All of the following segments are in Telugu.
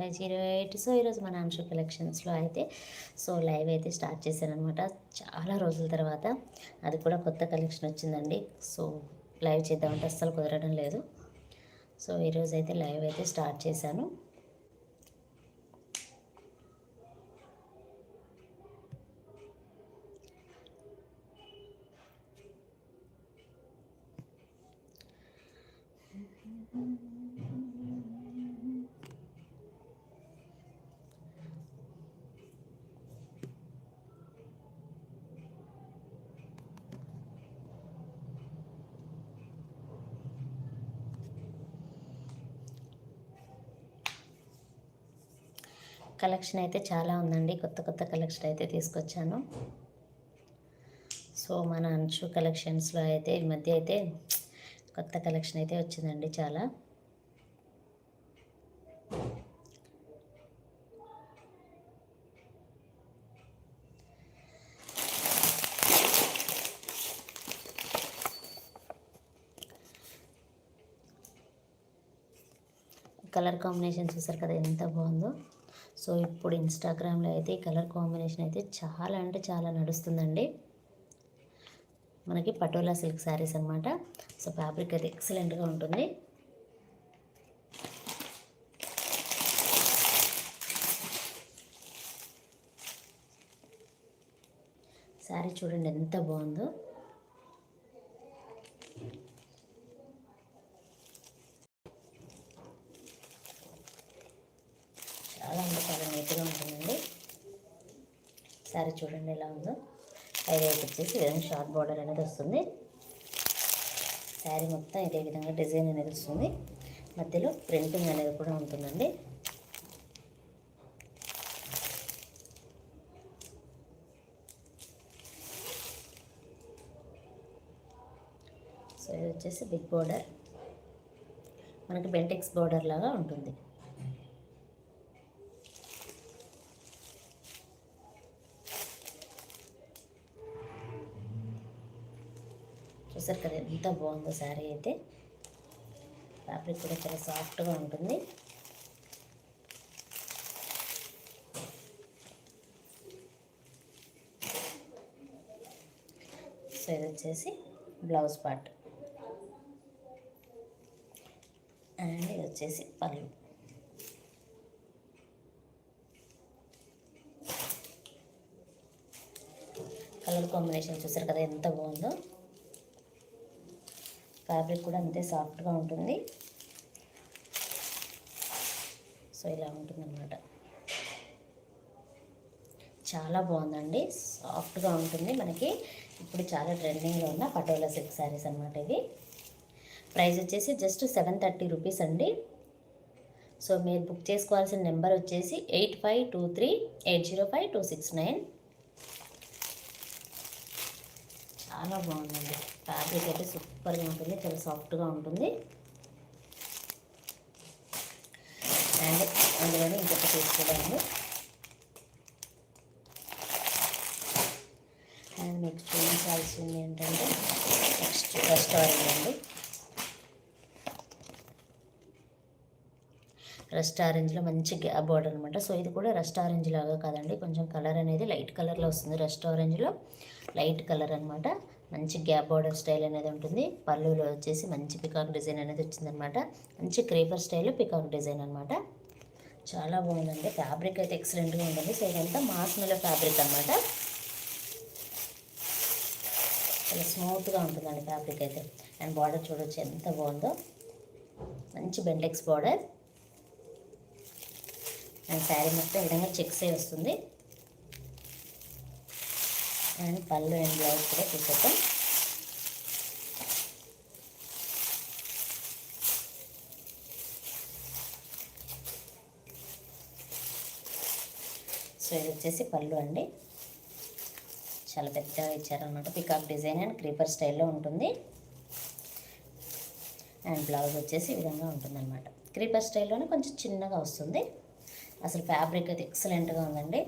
ఫైవ్ జీరో ఎయిట్ సో ఈరోజు మన అంశు కలెక్షన్స్లో అయితే సో లైవ్ అయితే స్టార్ట్ చేశాను అనమాట చాలా రోజుల తర్వాత అది కూడా కొత్త కలెక్షన్ వచ్చిందండి. సో లైవ్ చేద్దామంటే అస్సలు కుదరడం లేదు. సో ఈరోజు అయితే లైవ్ అయితే స్టార్ట్ చేశాను. కలెక్షన్ అయితే చాలా ఉందండి. కొత్త కొత్త కలెక్షన్ అయితే తీసుకొచ్చాను. సో మన అంచు కలెక్షన్స్లో అయితే ఈ మధ్య అయితే కొత్త కలెక్షన్ అయితే వచ్చిందండి చాలా. కలర్ కాంబినేషన్ చూసారు కదా ఎంత బాగుందో. సో ఇప్పుడు ఇన్స్టాగ్రామ్లో అయితే ఈ కలర్ కాంబినేషన్ అయితే చాలా అంటే చాలా నడుస్తుందండి. మనకి పటోలా సిల్క్ శారీస్ అనమాట సో ఫ్యాబ్రిక్ అయితే ఎక్సలెంట్గా ఉంటుంది. శారీ చూడండి ఎంత బాగుందో చాలా అంటే చాలా నీట్గా ఉంటుందండి శారీ చూడండి ఎలా ఉందో. హైలైట్ వచ్చేసి విధంగా షార్ట్ బార్డర్ అనేది వస్తుంది. శారీ మొత్తం ఇదే విధంగా డిజైన్ అనేది వస్తుంది. మధ్యలో ప్రింటింగ్ అనేది కూడా ఉంటుందండి. సో ఇది వచ్చేసి బిగ్ బోర్డర్ మనకి బెంటెక్స్ బార్డర్ లాగా ఉంటుంది. చూసారు కదా ఎంత బాగుందో శారీ అయితే. ఫ్యాబ్రిక్ కూడా చాలా సాఫ్ట్గా ఉంటుంది. సో ఇది వచ్చేసి బ్లౌజ్ పార్ట్. అండ్ ఇది వచ్చేసి పళ్ళు. కలర్ కాంబినేషన్ చూసారు కదా ఎంత బాగుందో. ఫ్యాబ్రిక్ కూడా అంతే సాఫ్ట్గా ఉంటుంది. సో ఇలా ఉంటుందన్నమాట. చాలా బాగుందండి. సాఫ్ట్గా ఉంటుంది మనకి. ఇప్పుడు చాలా ట్రెండింగ్లో ఉన్న పటోలా సిల్క్ శారీస్ అనమాట ఇది ప్రైస్ వచ్చేసి జస్ట్ సెవెన్ థర్టీ రూపీస్ అండి. సో మీరు బుక్ చేసుకోవాల్సిన నెంబర్ వచ్చేసి eight five two three eight zero five two six nine. చాలా బాగుందండి. ఫ్యాబ్రిక్ అయితే సూపర్గా ఉంటుంది చాలా సాఫ్ట్గా ఉంటుంది. అండ్ అందులోనే ఇంకొక తీసుకోవడానికి అండ్ మీకు చూపించాల్సింది ఏంటంటే నెక్స్ట్ రెస్టారెంట్ అండి. రెస్ట్ ఆరెంజ్లో మంచి గ్యాప్ బోర్డర్ అనమాట సో ఇది కూడా రెస్ట్ ఆరెంజ్ లాగా కాదండి కొంచెం కలర్ అనేది లైట్ కలర్లో వస్తుంది. రెస్ట్ ఆరెంజ్లో లైట్ కలర్ అనమాట మంచి గ్యాప్ బోర్డర్ స్టైల్ అనేది ఉంటుంది. పళ్ళులో వచ్చేసి మంచి పికాక్ డిజైన్ అనేది వచ్చిందనమాట. మంచి క్రీపర్ స్టైల్ పికాక్ డిజైన్ అనమాట. చాలా బాగుందండి. ఫ్యాబ్రిక్ అయితే ఎక్సలెంట్గా ఉంటుంది. సో ఇదంతా మాస్ ఫ్యాబ్రిక్ అనమాట. చాలా స్మూత్గా ఉంటుందండి ఫ్యాబ్రిక్ అయితే. అండ్ బార్డర్ చూడొచ్చు ఎంత బాగుందో. మంచి బెండెక్స్ బార్డర్ అండ్ శారీ మొత్తం ఈ విధంగా చెక్సే వస్తుంది. అండ్ పళ్ళు అండ్ బ్లౌజ్ కూడా చూసేద్దాం. సో ఇది వచ్చేసి పళ్ళు అండి. చాలా పెద్దగా ఇచ్చారనమాట పికాక్ డిజైన్ అండ్ క్రీపర్ స్టైల్లో ఉంటుంది. అండ్ బ్లౌజ్ వచ్చేసి ఈ విధంగా ఉంటుందన్నమాట. క్రీపర్ స్టైల్లోనే కొంచెం చిన్నగా వస్తుంది. అసలు ఫ్యాబ్రిక్ అయితే ఎక్సలెంట్గా ఉందండి.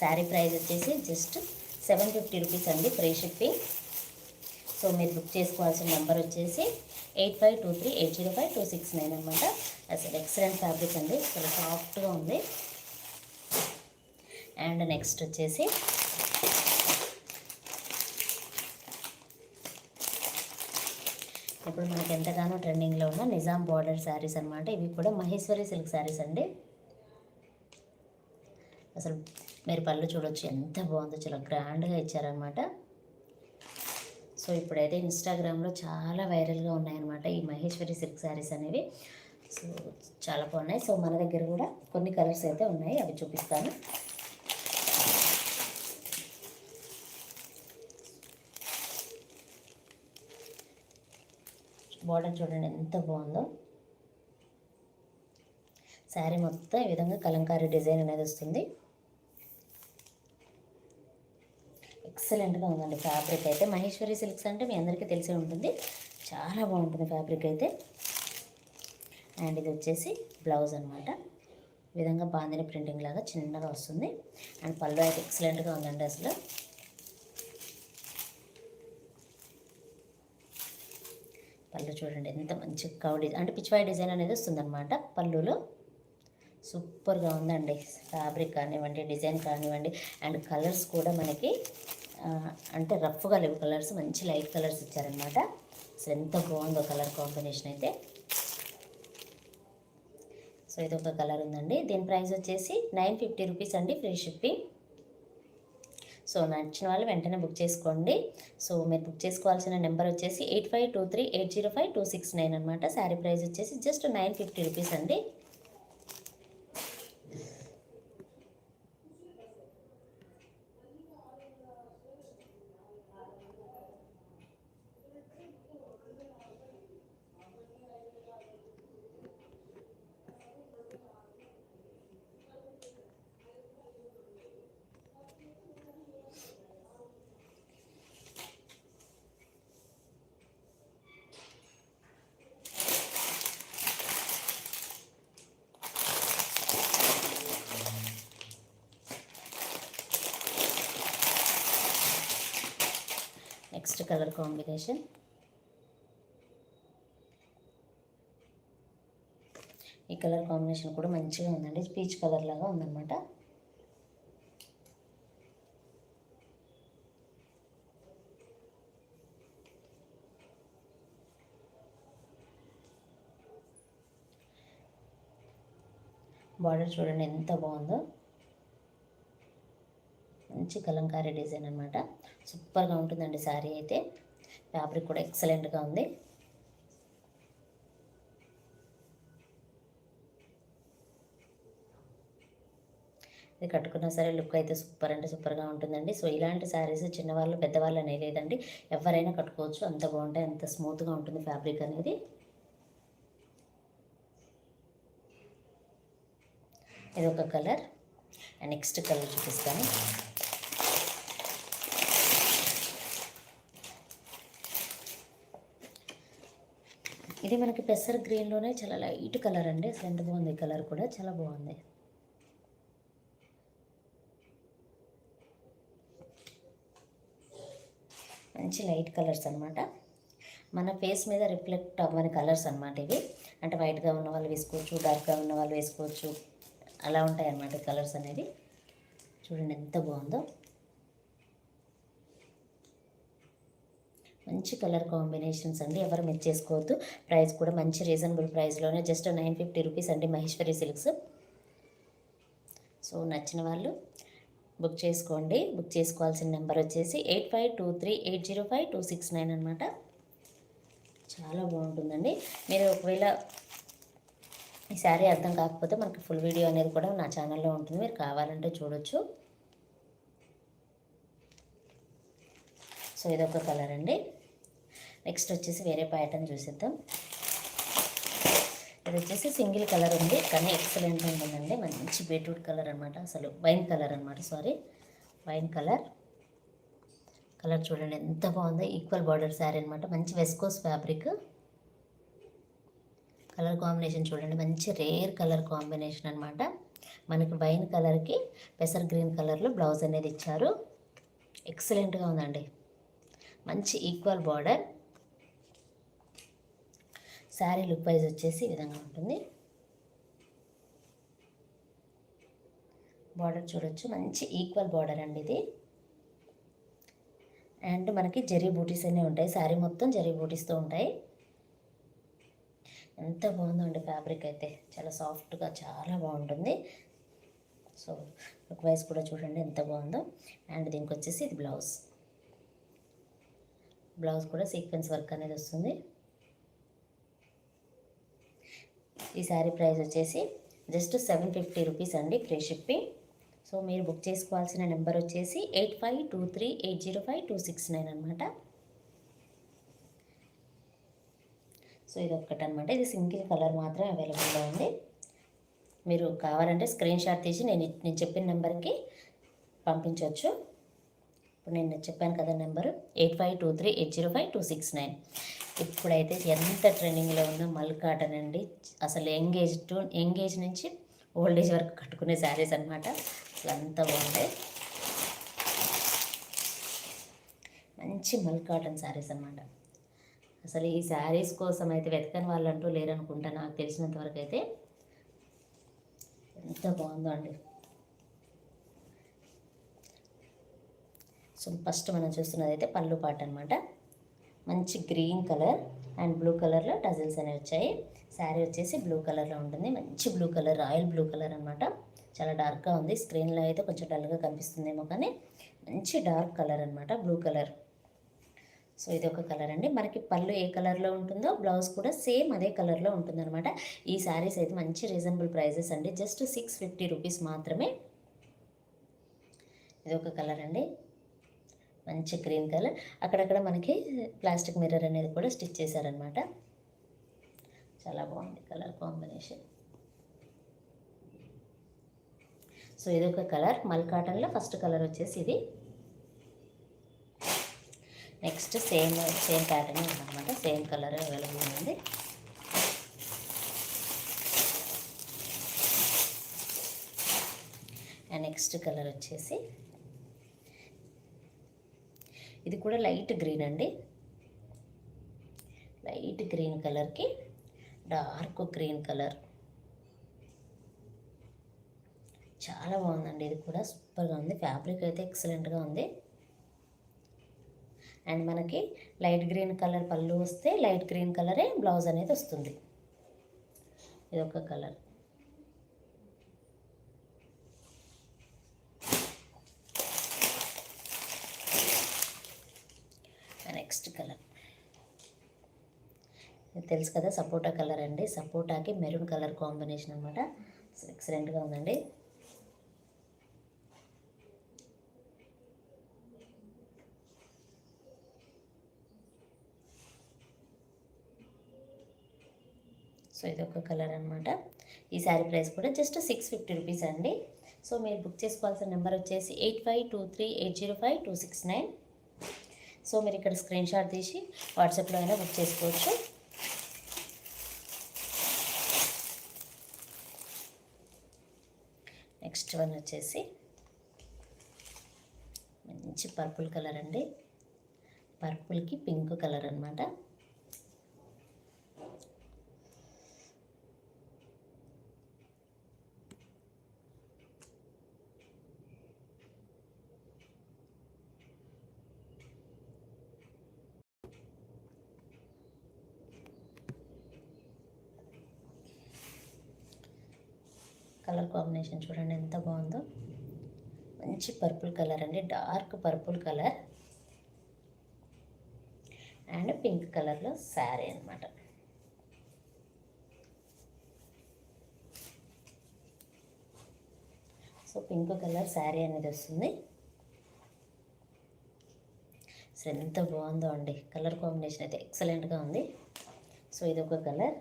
శారీ ప్రైస్ వచ్చేసి జస్ట్ సెవెన్ ఫిఫ్టీ రూపీస్ అండి ఫ్రీ షిప్పింగ్. సో మీరు బుక్ చేసుకోవాల్సిన నెంబర్ వచ్చేసి eight five two three eight zero five two six nine అనమాట అసలు ఎక్సలెంట్ ఫ్యాబ్రిక్ అండి చాలా సాఫ్ట్గా ఉంది. అండ్ నెక్స్ట్ వచ్చేసి ఇప్పుడు మనకి ఎంతగానో ట్రెండింగ్లో ఉన్న నిజాం బార్డర్ శారీస్ అనమాట ఇవి కూడా మహేశ్వరి సిల్క్ శారీస్ అండి. అసలు మీరు పళ్ళు చూడొచ్చు. ఎంత బాగుందో చాలా గ్రాండ్గా ఇచ్చారనమాట సో ఇప్పుడైతే ఇన్స్టాగ్రామ్లో చాలా వైరల్గా ఉన్నాయన్నమాట ఈ మహేశ్వరి సిల్క్ శారీస్ అనేవి. సో చాలా బాగున్నాయి. సో మన దగ్గర కూడా కొన్ని కలర్స్ అయితే ఉన్నాయి. అవి చూపిస్తాను. బార్డర్ చూడండి ఎంత బాగుందో. శారీ మొత్తం ఈ విధంగా కలంకారీ డిజైన్ అనేది వస్తుంది. ఎక్సలెంట్గా ఉందండి ఫ్యాబ్రిక్ అయితే. మహేశ్వరి సిల్క్స్ అంటే మీ అందరికీ తెలిసే ఉంటుంది. చాలా బాగుంటుంది ఫ్యాబ్రిక్ అయితే. అండ్ ఇది వచ్చేసి బ్లౌజ్ అనమాట ఈ విధంగా బాందిని ప్రింటింగ్ లాగా చిన్నగా వస్తుంది. అండ్ పళ్ళు అయితే ఎక్సలెంట్గా ఉందండి అసలు. పళ్ళు చూడండి ఎంత మంచి కౌడి డిజైన్ అంటే పిచ్చివాయి డిజైన్ అనేది వస్తుందన్నమాట పళ్ళులో. సూపర్గా ఉందండి ఫ్యాబ్రిక్ కానివ్వండి డిజైన్ కానివ్వండి. అండ్ కలర్స్ కూడా మనకి అంటే రఫ్గా లేవు కలర్స్ మంచి లైట్ కలర్స్ ఇచ్చారనమాట సో ఎంత బాగుందో కలర్ కాంబినేషన్ అయితే. సో ఇది ఒక కలర్ ఉందండి. దీని ప్రైస్ వచ్చేసి నైన్ ఫిఫ్టీ రూపీస్ అండి ఫ్రీ షిప్పింగ్. సో నచ్చిన వాళ్ళు వెంటనే బుక్ చేసుకోండి. సో మీరు బుక్ చేసుకోవాల్సిన నెంబర్ వచ్చేసి eight five two three eight zero five two six nine అనమాట శారీ ప్రైస్ వచ్చేసి జస్ట్ నైన్ ఫిఫ్టీ రూపీస్ అండి. నెక్స్ట్ కలర్ కాంబినేషన్ ఈ కలర్ కాంబినేషన్ కూడా మంచిగా ఉందండి. పీచ్ కలర్ లాగా ఉందన్నమాట. బార్డర్ చూడండి ఎంత బాగుందో. మంచి కలంకారీ డిజైన్ అనమాట సూపర్గా ఉంటుందండి శారీ అయితే. ఫ్యాబ్రిక్ కూడా ఎక్సలెంట్గా ఉంది. ఇది కట్టుకున్నా సరే లుక్ అయితే సూపర్ అంటే సూపర్గా ఉంటుందండి. సో ఇలాంటి శారీస్ చిన్నవాళ్ళు పెద్దవాళ్ళు అనే లేదండి. ఎవరైనా కట్టుకోవచ్చు. అంత బాగుంటాయి అంత స్మూత్గా ఉంటుంది ఫ్యాబ్రిక్ అనేది. ఇది ఒక కలర్. నెక్స్ట్ కలర్ చూపిస్తాను. ఇది మనకి పెసర్ గ్రీన్లోనే చాలా లైట్ కలర్ అండి. అసలు ఎంత బాగుంది కలర్ కూడా? చాలా బాగుంది. మంచి లైట్ కలర్స్ అన్నమాట. మన ఫేస్ మీద రిఫ్లెక్ట్ అవ్వని కలర్స్ అనమాట ఇవి. అంటే వైట్గా ఉన్న వాళ్ళు వేసుకోవచ్చు డార్క్గా ఉన్న వాళ్ళు వేసుకోవచ్చు. అలా ఉంటాయి అన్నమాట కలర్స్ అనేది చూడండి ఎంత బాగుందో. మంచి కలర్ కాంబినేషన్స్ అండి. ఎవరు మిస్ చేసుకోవద్దు. ప్రైస్ కూడా మంచి రీజనబుల్ ప్రైస్లోనే జస్ట్ నైన్ ఫిఫ్టీ రూపీస్ అండి మహేశ్వరి సిల్క్స్. సో నచ్చిన వాళ్ళు బుక్ చేసుకోండి. బుక్ చేసుకోవాల్సిన నెంబర్ వచ్చేసి eight five two three eight zero five two six nine అనమాట చాలా బాగుంటుందండి. మీరు ఒకవేళ ఈ శారీ అర్థం కాకపోతే మనకి ఫుల్ వీడియో అనేది కూడా నా ఛానల్లో ఉంటుంది. మీరు కావాలంటే చూడొచ్చు. సో ఇదొక కలర్ అండి. నెక్స్ట్ వచ్చేసి వేరే ప్యాటర్న్ చూసేద్దాం. ఇది వచ్చేసి సింగిల్ కలర్ ఉంది కానీ ఎక్సలెంట్ ఉంటుందండి మంచి బీట్రూట్ కలర్ అనమాట అసలు వైన్ కలర్ అనమాట సారీ వైన్ కలర్. కలర్ చూడండి ఎంత బాగుందో. ఈక్వల్ బార్డర్ శారీ అనమాట మంచి వెస్కోస్ ఫ్యాబ్రిక్ కలర్ కాంబినేషన్ చూడండి మంచి రేర్ కలర్ కాంబినేషన్ అనమాట మనకి వైన్ కలర్కి పెసర్ గ్రీన్ కలర్లో బ్లౌజ్ అనేది ఇచ్చారు. ఎక్సలెంట్గా ఉందండి. మంచి equal border sari look wise వచ్చేసి ఈ విధంగా ఉంటుంది. బార్డర్ చూడొచ్చు. మంచి ఈక్వల్ బార్డర్ అండి ఇది. అండ్ మనకి జరీ బూటీస్ అన్నీ ఉంటాయి. శారీ మొత్తం జరీ బూటీస్తో ఉంటాయి. ఎంత బాగుందండి ఫ్యాబ్రిక్ అయితే. చాలా సాఫ్ట్గా చాలా బాగుంటుంది. సో లుక్ వైజ్ కూడా చూడండి ఎంత బాగుందో. అండ్ దీనికి వచ్చేసి ఇది బ్లౌజ్. బ్లౌజ్ కూడా సీక్వెన్స్ వర్క్ అనేది వస్తుంది. ఈ శారీ ప్రైస్ వచ్చేసి జస్ట్ సెవెన్ ఫిఫ్టీ రూపీస్ అండి ఫ్రీ షిప్పింగ్. సో మీరు బుక్ చేసుకోవాల్సిన నెంబర్ వచ్చేసి eight five two three eight zero five two six nine అనమాట సో ఇది ఒక్కటి అనమాట ఇది సింగిల్ కలర్ మాత్రమే అవైలబుల్గా ఉంది. మీరు కావాలంటే స్క్రీన్ షాట్ తీసి నేను నేను చెప్పిన నెంబర్కి పంపించవచ్చు ఇప్పుడు నేను చెప్పాను కదా number eight five two three eight zero five two six nine. ఇప్పుడైతే ఎంత ట్రెండింగ్లో ఉందో మల్ కాటన్ అండి అసలు ఎంగేజ్ టు ఎంగేజ్ నుంచి ఓల్డ్ ఏజ్ వరకు కట్టుకునే శారీస్ అనమాట అసలు అంత బాగుంటాయి. మంచి మల్ కాటన్ శారీస్ అనమాట అసలు ఈ శారీస్ కోసం అయితే వెతకని వాళ్ళంటూ లేరనుకుంటా నాకు తెలిసినంత వరకు అయితే. ఎంత బాగుందో అండి. సో ఫస్ట్ మనం చూస్తున్నది అయితే పళ్ళు పాట అనమాట మంచి గ్రీన్ కలర్ అండ్ బ్లూ కలర్లో డజల్స్ అనేవి వచ్చాయి. శారీ వచ్చేసి బ్లూ కలర్లో ఉంటుంది. మంచి blue colour royal blue colour అనమాట చాలా డార్క్గా ఉంది. స్క్రీన్లో అయితే కొంచెం డల్గా కనిపిస్తుందేమో కానీ మంచి డార్క్ కలర్ అనమాట బ్లూ కలర్. సో ఇది ఒక కలర్ అండి. మనకి పళ్ళు ఏ కలర్లో ఉంటుందో బ్లౌజ్ కూడా సేమ్ అదే కలర్లో ఉంటుందన్నమాట. ఈ శారీస్ అయితే మంచి రీజనబుల్ ప్రైజెస్ అండి. జస్ట్ సిక్స్ ఫిఫ్టీ రూపీస్ మాత్రమే. ఇది ఒక కలర్ అండి. మంచి గ్రీన్ కలర్ అక్కడక్కడ మనకి ప్లాస్టిక్ మిర్రర్ అనేది కూడా స్టిచ్ చేశారనమాట చాలా బాగుంది కలర్ కాంబినేషన్ సో ఇది ఒక కలర్ మల్ కాటన్లో ఫస్ట్ కలర్ వచ్చేసి ఇది. నెక్స్ట్ సేమ్ సేమ్ ప్యాటర్న్ ఉందన్నమాట. సేమ్ కలర్ అవైలబుల్ ఉంది. అండ్ నెక్స్ట్ కలర్ వచ్చేసి ఇది కూడా లైట్ గ్రీన్ అండి. లైట్ గ్రీన్ కలర్కి డార్క్ గ్రీన్ కలర్. చాలా బాగుందండి. ఇది కూడా సూపర్గా ఉంది. ఫ్యాబ్రిక్ అయితే ఎక్సలెంట్గా ఉంది. అండ్ మనకి లైట్ గ్రీన్ కలర్ పళ్ళు వస్తే లైట్ గ్రీన్ కలరే బ్లౌజ్ అనేది వస్తుంది. ఇది ఒక కలర్. Next colour. తెలుసు కదా సపోటా కలర్ అండి. సపోటాకి మెరూన్ కలర్ కాంబినేషన్ అనమాట ఎక్సలెంట్గా ఉందండి. సో ఇది ఒక కలర్ అనమాట ఈ శారీ ప్రైస్ కూడా జస్ట్ సిక్స్ ఫిఫ్టీ రూపీస్ అండి. సో మీరు బుక్ చేసుకోవాల్సిన నెంబర్ వచ్చేసి eight five two three eight zero five two six nine. So మీరు ఇక్కడ స్క్రీన్ షాట్ తీసి వాట్సాప్లో అయినా బుక్ చేసుకోవచ్చు. నెక్స్ట్ వన్ వచ్చేసి మంచి పర్పుల్ కలర్ అండి. పర్పుల్కి పింక్ కలర్ అనమాట కలర్ కాంబినేషన్ చూడండి ఎంత బాగుందో. మంచి పర్పుల్ కలర్ అండి dark purple colour. And pink కలర్లో శారీ అనమాట సో పింక్ కలర్ శారీ అనేది వస్తుంది. సో ఎంత బాగుందో అండి కలర్ కాంబినేషన్ అయితే ఎక్సలెంట్గా ఉంది. సో ఇది ఒక కలర్.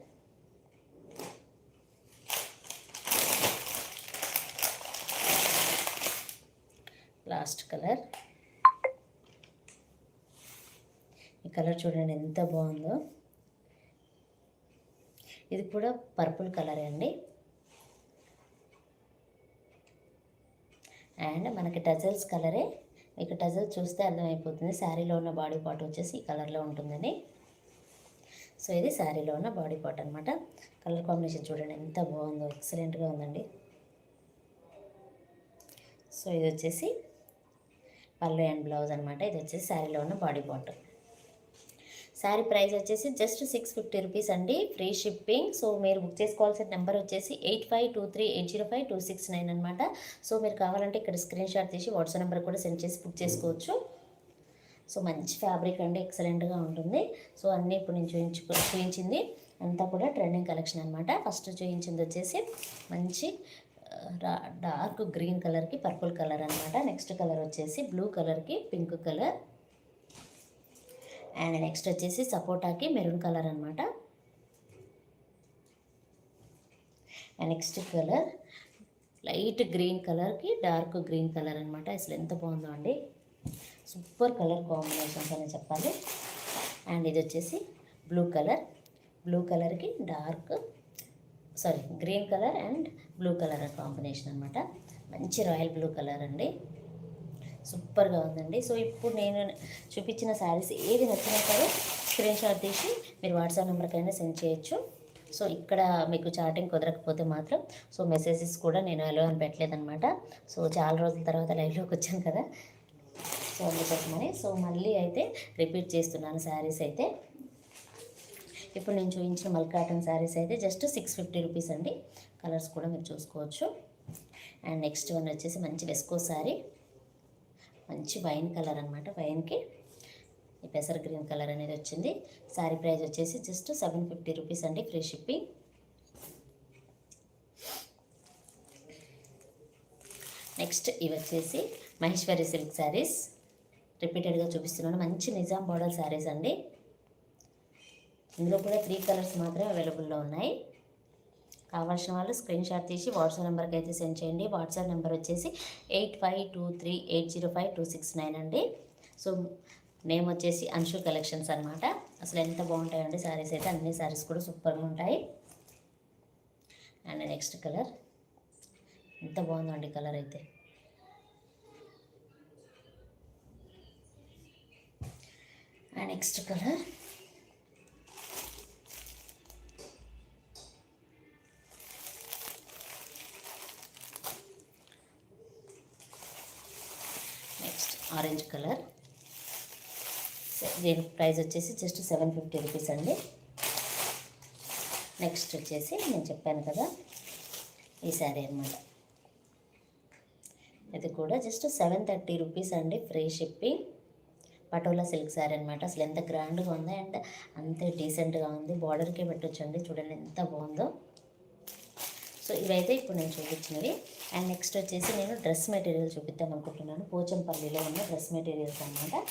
Last colour. ఈ కలర్ చూడండి ఎంత బాగుందో. ఇది కూడా పర్పుల్ కలర్ అండి. అండ్ మనకి టజల్స్ కలరే. మీకు టజల్స్ చూస్తే అర్థమైపోతుంది. శారీలో ఉన్న బాడీ పార్ట్ వచ్చేసి ఈ కలర్లో ఉంటుందని. సో ఇది శారీలో ఉన్న బాడీ పార్ట్ అనమాట కలర్ కాంబినేషన్ చూడండి ఎంత బాగుందో. ఎక్సలెంట్గా ఉందండి. సో ఇది వచ్చేసి పళ్ళు అండ్ బ్లౌజ్ అనమాట ఇది వచ్చేసి శారీలో ఉన్న బాడీ పార్ట్ శారీ ప్రైస్ వచ్చేసి జస్ట్ సిక్స్ ఫిఫ్టీ రూపీస్ అండి. Free shipping. సో మీరు బుక్ చేసుకోవాల్సిన నెంబర్ వచ్చేసి eight five two three eight zero five two six nine అనమాట సో మీరు కావాలంటే ఇక్కడ స్క్రీన్ షాట్ తీసి వాట్సాప్ నెంబర్ కూడా సెండ్ చేసి బుక్ చేసుకోవచ్చు. సో మంచి ఫ్యాబ్రిక్ అండి. ఎక్సలెంట్గా ఉంటుంది. సో అన్నీ ఇప్పుడు నేను చూయించు చూయించింది. అంతా కూడా ట్రెండింగ్ కలెక్షన్ అనమాట ఫస్ట్ చూయించింది వచ్చేసి మంచి డార్క్ గ్రీన్ కలర్కి పర్పుల్ కలర్ అనమాట నెక్స్ట్ కలర్ వచ్చేసి బ్లూ కలర్కి పింక్ కలర్. అండ్ నెక్స్ట్ వచ్చేసి సపోటాకి మెరూన్ కలర్ అనమాట and next colour light green కలర్కి డార్క్ గ్రీన్ కలర్ అనమాట అసలు ఎంత బాగుందో అండి. సూపర్ కలర్ కాంబినేషన్స్ అని చెప్పాలి. అండ్ ఇది వచ్చేసి బ్లూ కలర్. బ్లూ కలర్కి dark sorry green colour and blue colour combination అనమాట మంచి రాయల్ బ్లూ కలర్ అండి. సూపర్గా ఉందండి. సో ఇప్పుడు నేను చూపించిన శారీస్ ఏది నచ్చినా సరే స్క్రీన్ షాట్ తీసి మీరు వాట్సాప్ నెంబర్కైనా సెండ్ చేయొచ్చు. సో ఇక్కడ మీకు చాటింగ్ కుదరకపోతే మాత్రం సో మెసేజెస్ కూడా నేను అలో అని పెట్టలేదనమాట సో చాలా రోజుల తర్వాత లైవ్లోకి వచ్చాను కదా. సో అందుకోసమని సో మళ్ళీ అయితే రిపీట్ చేస్తున్నాను శారీస్ అయితే. ఇప్పుడు నేను చూపించిన మల్ కాటన్ శారీస్ అయితే జస్ట్ సిక్స్ ఫిఫ్టీ రూపీస్ అండి. కలర్స్ కూడా మీరు చూసుకోవచ్చు. అండ్ నెక్స్ట్ వన్ వచ్చేసి మంచి వెస్కో శారీ మంచి వైన్ కలర్ అనమాట వైన్కి. ఈ పెసర్ గ్రీన్ కలర్ అనేది వచ్చింది. శారీ ప్రైస్ వచ్చేసి జస్ట్ సెవెన్ ఫిఫ్టీ రూపీస్ అండి ఫ్రీ షిప్పింగ్. నెక్స్ట్ ఇవి వచ్చేసి మహేశ్వరి సిల్క్ శారీస్ రిపీటెడ్గా చూపిస్తున్నాను. మంచి నిజాం బార్డర్ శారీస్ అండి. ఇందులో కూడా త్రీ కలర్స్ మాత్రమే అవైలబుల్లో ఉన్నాయి. కావాల్సిన వాళ్ళు స్క్రీన్ షాట్ తీసి వాట్సాప్ నెంబర్కి అయితే సెండ్ చేయండి. వాట్సాప్ నెంబర్ వచ్చేసి eight five two three eight zero five two six nine అండి. సో నేమ్ వచ్చేసి అంశు కలెక్షన్స్ అనమాట అసలు ఎంత బాగుంటాయండి శారీస్ అయితే అన్ని శారీస్ కూడా సూపర్గా ఉంటాయి. అండ్ నెక్స్ట్ కలర్ ఎంత బాగుందండి కలర్ అయితే. And next colour orange colour. దీని ప్రైస్ వచ్చేసి జస్ట్ సెవెన్ ఫిఫ్టీ రూపీస్ అండి. నెక్స్ట్ వచ్చేసి నేను చెప్పాను కదా ఈ శారీ అనమాట ఇది కూడా జస్ట్ సెవెన్ థర్టీ రూపీస్ అండి free shipping. Patola silk sari అనమాట అసలు ఎంత గ్రాండ్గా ఉందో అండ్ అంతే డీసెంట్గా ఉంది. బార్డర్కే పెట్టొచ్చండి. చూడండి ఎంత బాగుందో. సో ఇవైతే ఇప్పుడు నేను చూపించినవి. అండ్ నెక్స్ట్ వచ్చేసి నేను డ్రెస్ మెటీరియల్ చూపిద్దాం అనుకుంటున్నాను. పోచంపల్లిలో ఉన్న డ్రెస్ మెటీరియల్స్ అనమాట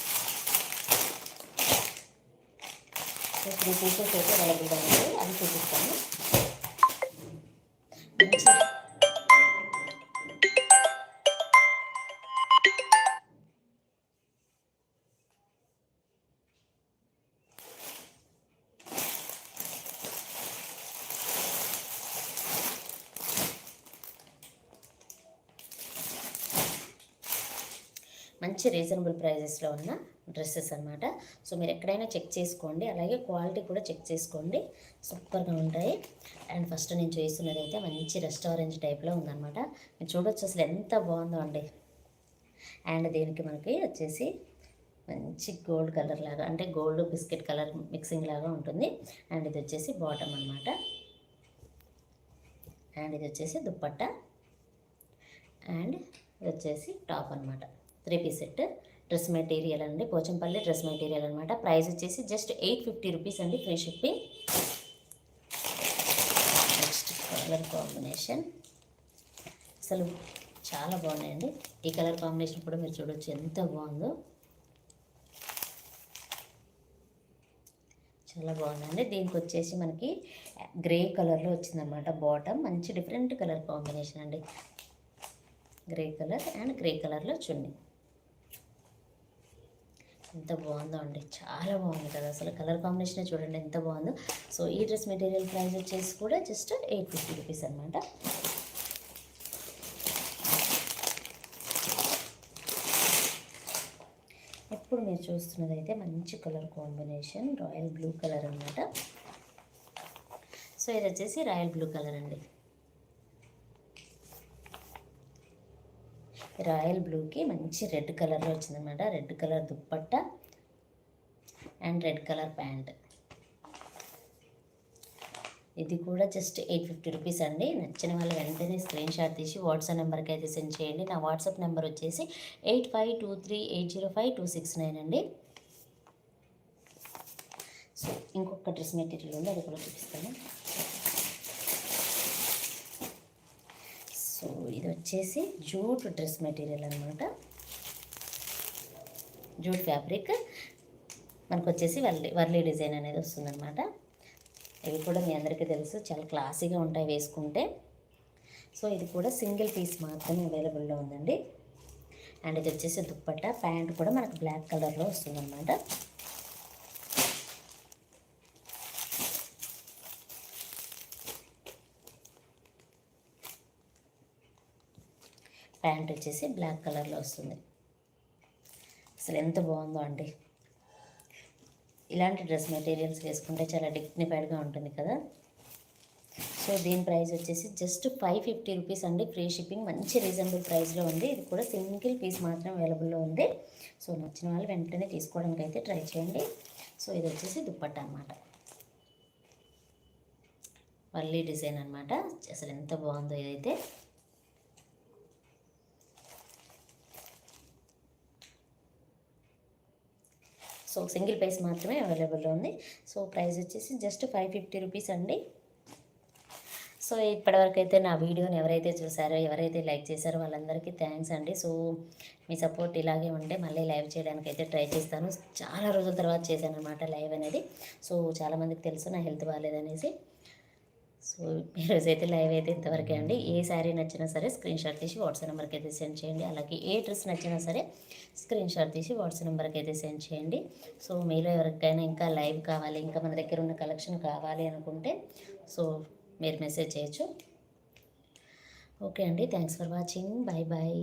సో త్రీ పీసెస్ అయితే అవైలబుల్గా ఉంది అది చూపిస్తాను. మంచి రీజనబుల్ ప్రైజెస్లో ఉన్న డ్రెస్సెస్ అనమాట సో మీరు ఎక్కడైనా చెక్ చేసుకోండి. అలాగే క్వాలిటీ కూడా చెక్ చేసుకోండి. సూపర్గా ఉంటాయి. అండ్ ఫస్ట్ నేను చూస్తున్నది అయితే మంచి రెస్టారెంట్ టైప్లో ఉందన్నమాట. మీరు చూడొచ్చు అసలు ఎంత బాగుందో అండి. అండ్ దీనికి మనకి వచ్చేసి మంచి గోల్డ్ కలర్ లాగా అంటే గోల్డ్ బిస్కెట్ కలర్ మిక్సింగ్ లాగా ఉంటుంది. అండ్ ఇది వచ్చేసి బాటమ్ అనమాట అండ్ ఇది వచ్చేసి దుప్పట్ట. అండ్ ఇది వచ్చేసి టాప్ అనమాట three piece set dress material అండి. పోచంపల్లి డ్రెస్ మెటీరియల్ అనమాట ప్రైస్ వచ్చేసి జస్ట్ ఎయిట్ ఫిఫ్టీ రూపీస్ అండి free shipping. Next colour combination అసలు చాలా బాగున్నాయండి. ఈ కలర్ కాంబినేషన్ కూడా మీరు చూడొచ్చు ఎంత బాగుందో. చాలా బాగుందండి దీనికి వచ్చేసి మనకి గ్రే కలర్లో వచ్చిందనమాట బాటమ్ మంచి డిఫరెంట్ కలర్ కాంబినేషన్ అండి. గ్రే కలర్ అండ్ గ్రే కలర్లో చున్నీ. ఎంత బాగుందో అండి. చాలా బాగుంది కదా. అసలు కలర్ కాంబినేషన్ చూడండి ఎంత బాగుందో. సో ఈ డ్రెస్ మెటీరియల్ ప్రైస్ వచ్చేసి కూడా జస్ట్ ఎయిట్ ఫిఫ్టీ రూపీస్ అనమాట ఇప్పుడు మీరు చూస్తున్నది అయితే మంచి colour combination royal blue colour అనమాట సో ఇది వచ్చేసి రాయల్ బ్లూ కలర్ అండి. రాయల్ బ్లూకి మంచి రెడ్ కలర్లో వచ్చిందనమాట red colour dupatta and red colour pant. ఇది కూడా జస్ట్ ఎయిట్ ఫిఫ్టీ రూపీస్ అండి. నచ్చిన వాళ్ళు వెంటనే స్క్రీన్ షాట్ తీసి వాట్సాప్ నెంబర్కి అయితే సెండ్ చేయండి. నా వాట్సాప్ నెంబర్ వచ్చేసి eight five two three eight zero five two six nine అండి. సో ఇంకొక డ్రెస్ మెటీరియల్ ఉంది అది కూడా చూపిస్తాను. సో ఇది వచ్చేసి జూట్ డ్రెస్ మెటీరియల్ అనమాట జూట్ ఫ్యాబ్రిక్. మనకు వచ్చేసి వర్లీ వర్లీ డిజైన్ అనేది వస్తుందన్నమాట. ఇవి కూడా మీ అందరికీ తెలుసు చాలా క్లాసీగా ఉంటాయి వేసుకుంటే. సో ఇది కూడా సింగిల్ పీస్ మాత్రమే అవైలబుల్లో ఉందండి. అండ్ ఇది వచ్చేసి దుప్పట్ట ప్యాంట్ కూడా మనకు బ్లాక్ కలర్లో వస్తుందన్నమాట. ప్యాంట్ వచ్చేసి బ్లాక్ కలర్లో వస్తుంది. అసలు ఎంత బాగుందో అండి. ఇలాంటి డ్రెస్ మెటీరియల్స్ వేసుకుంటే చాలా డిగ్నిఫైడ్గా ఉంటుంది కదా. సో దీని ప్రైస్ వచ్చేసి జస్ట్ ఫైవ్ ఫిఫ్టీ రూపీస్ అండి. ఫ్రీ షిప్పింగ్ మంచి రీజనబుల్ ప్రైస్లో ఉంది. ఇది కూడా సింగిల్ పీస్ మాత్రం అవైలబుల్లో ఉంది. సో నచ్చిన వాళ్ళు వెంటనే తీసుకోవడానికి అయితే ట్రై చేయండి. సో ఇది వచ్చేసి దుప్పట్ట అనమాట వల్లీ డిజైన్ అనమాట అసలు ఎంత బాగుందో ఇదైతే. సో సింగిల్ పీస్ మాత్రమే అవైలబుల్లో ఉంది. సో ప్రైస్ వచ్చేసి జస్ట్ ఫైవ్ ఫిఫ్టీ రూపీస్ అండి. సో ఇప్పటివరకు అయితే నా వీడియోని ఎవరైతే చూసారో ఎవరైతే లైక్ చేశారో వాళ్ళందరికీ థ్యాంక్స్ అండి. సో మీ సపోర్ట్ ఇలాగే ఉంటే మళ్ళీ లైవ్ చేయడానికి అయితే ట్రై చేస్తాను. చాలా రోజుల తర్వాత చేశాను అనమాట లైవ్ అనేది. సో చాలామందికి తెలుసు నా హెల్త్ బాగాలేదనేసి. సో ఈరోజు అయితే లైవ్ అయితే ఇంతవరకే అండి. ఏ శారీ నచ్చినా సరే స్క్రీన్ షాట్ తీసి వాట్సాప్ నెంబర్కి అయితే సెండ్ చేయండి. అలాగే ఏ డ్రెస్ నచ్చినా సరే స్క్రీన్ షాట్ తీసి వాట్సాప్ నెంబర్కి అయితే సెండ్ చేయండి. సో మీలో ఎవరికైనా ఇంకా లైవ్ కావాలి ఇంకా మన దగ్గర ఉన్న కలెక్షన్ కావాలి అనుకుంటే సో మీరు మెసేజ్ చేయొచ్చు. ఓకే అండి. Thanks for watching. Bye bye